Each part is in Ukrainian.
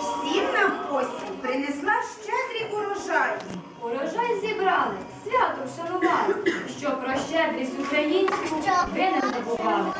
Всім нам осінь принесла щедрі урожаї. Урожай зібрали, свято вшанували, що про щедрість українську ви не забували.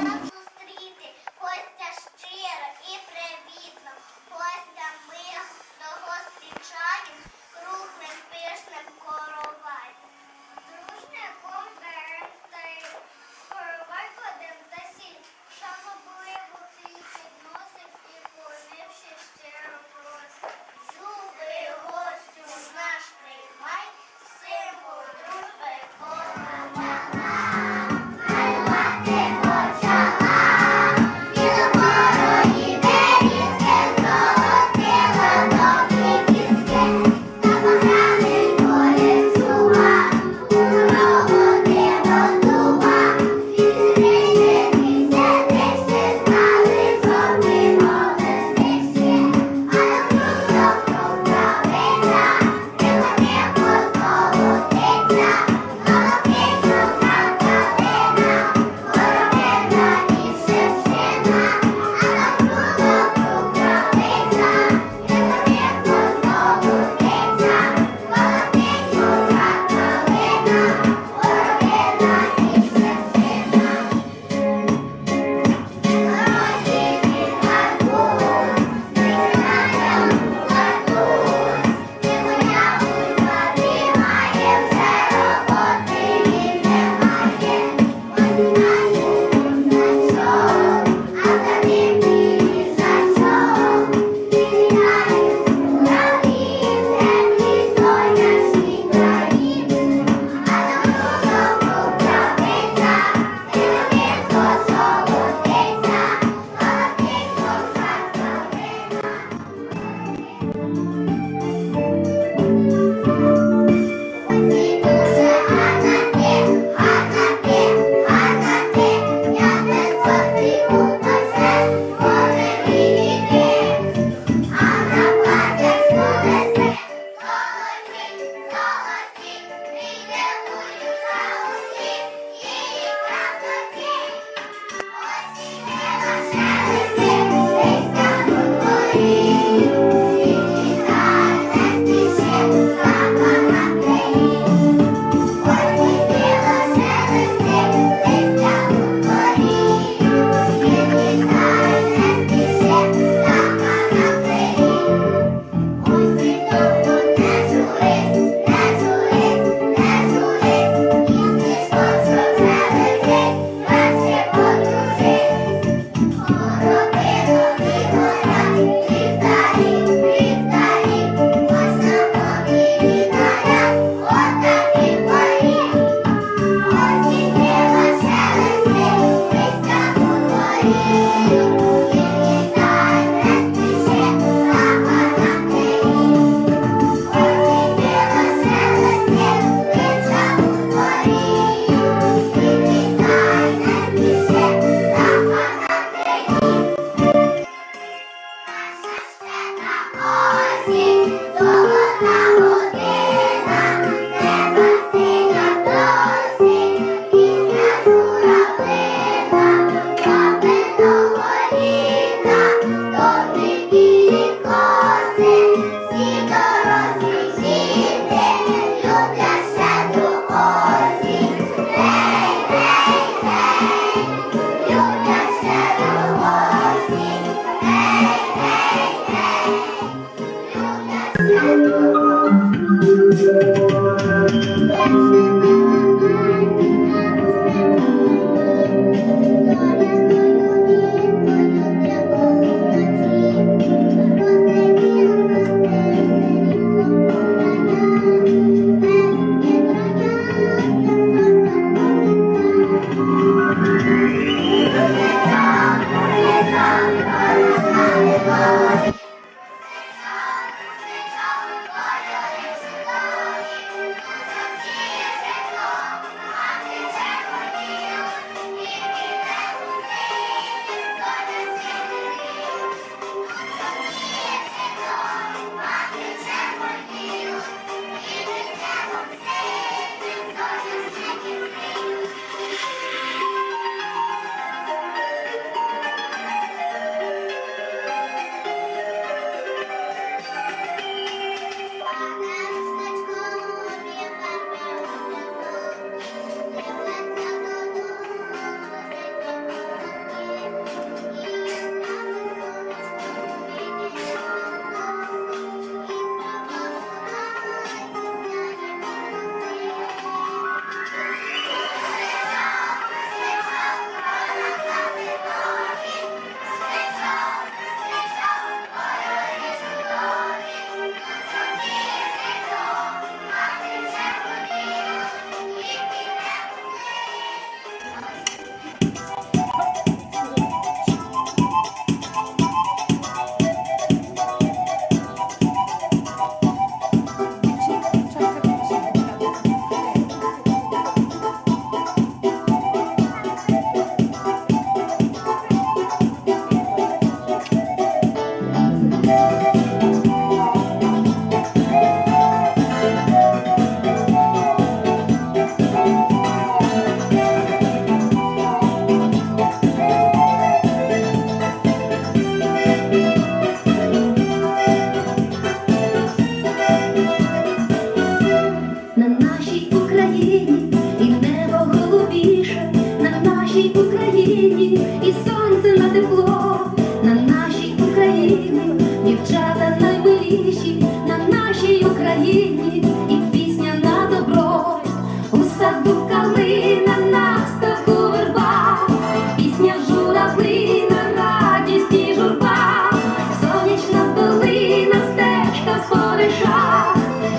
Colombia.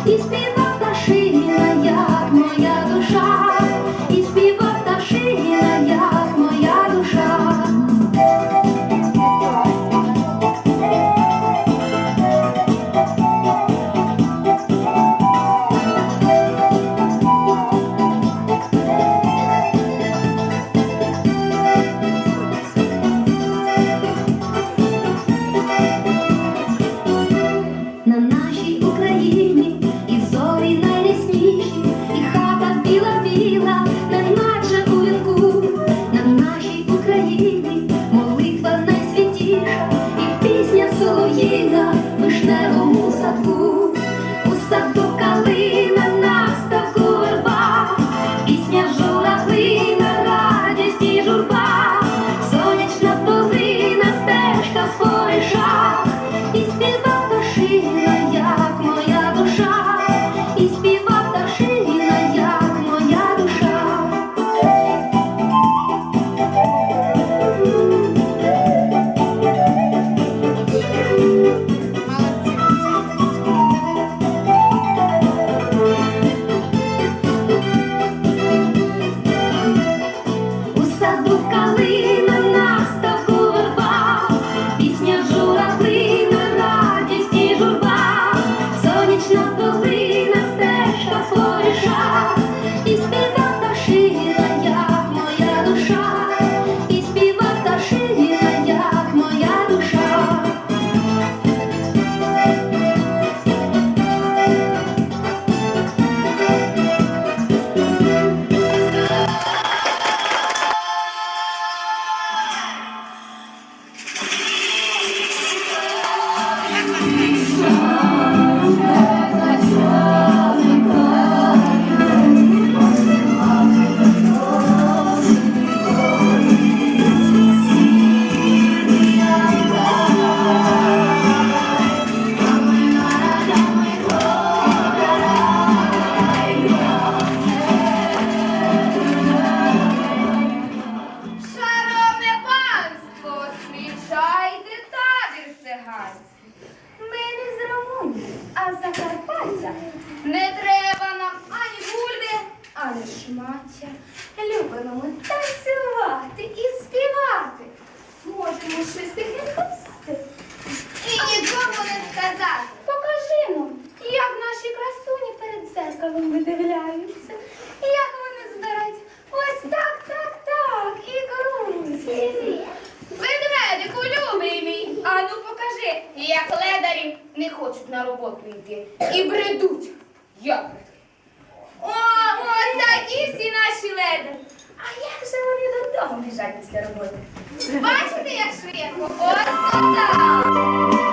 These people as da не хочуть на роботу йти і бредуть. Як? О, ось такі всі наші леди. А як же вони додому біжать після роботи? Бачите, як швидко? Ось так.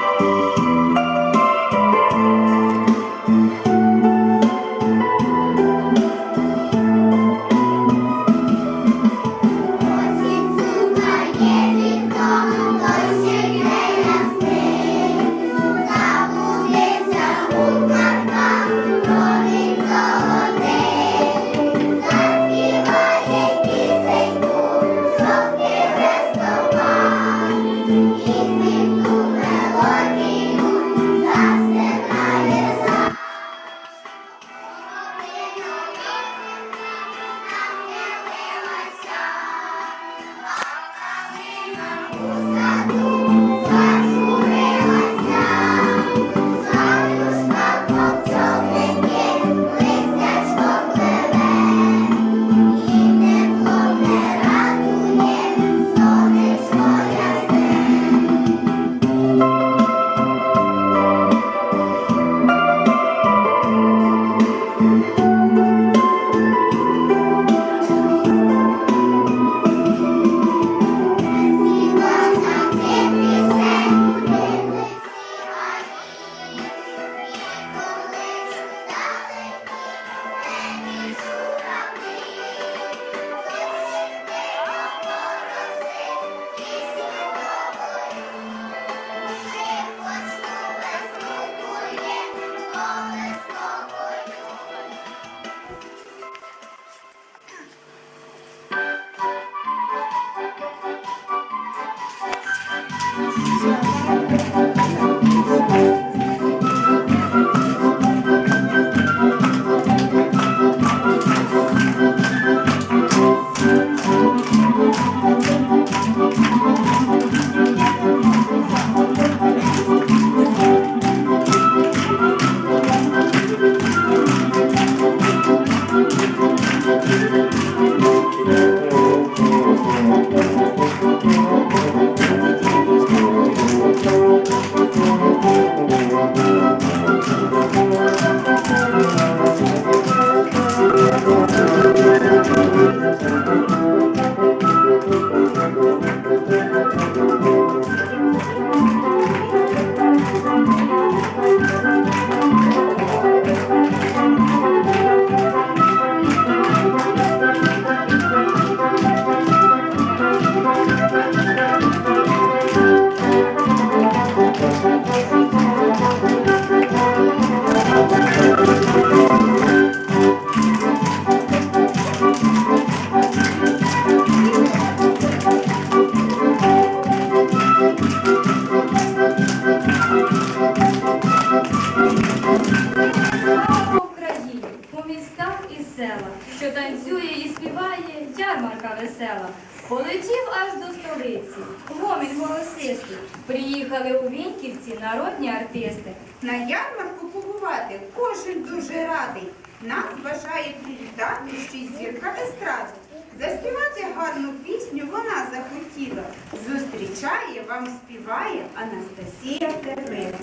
Приїхали у Віньківці народні артисти. На ярмарку побувати кожен дуже радий. Нас бажає привітати ще й зірка естради. Заспівати гарну пісню вона захотіла. Зустрічає, вам співає Анастасія Тернина.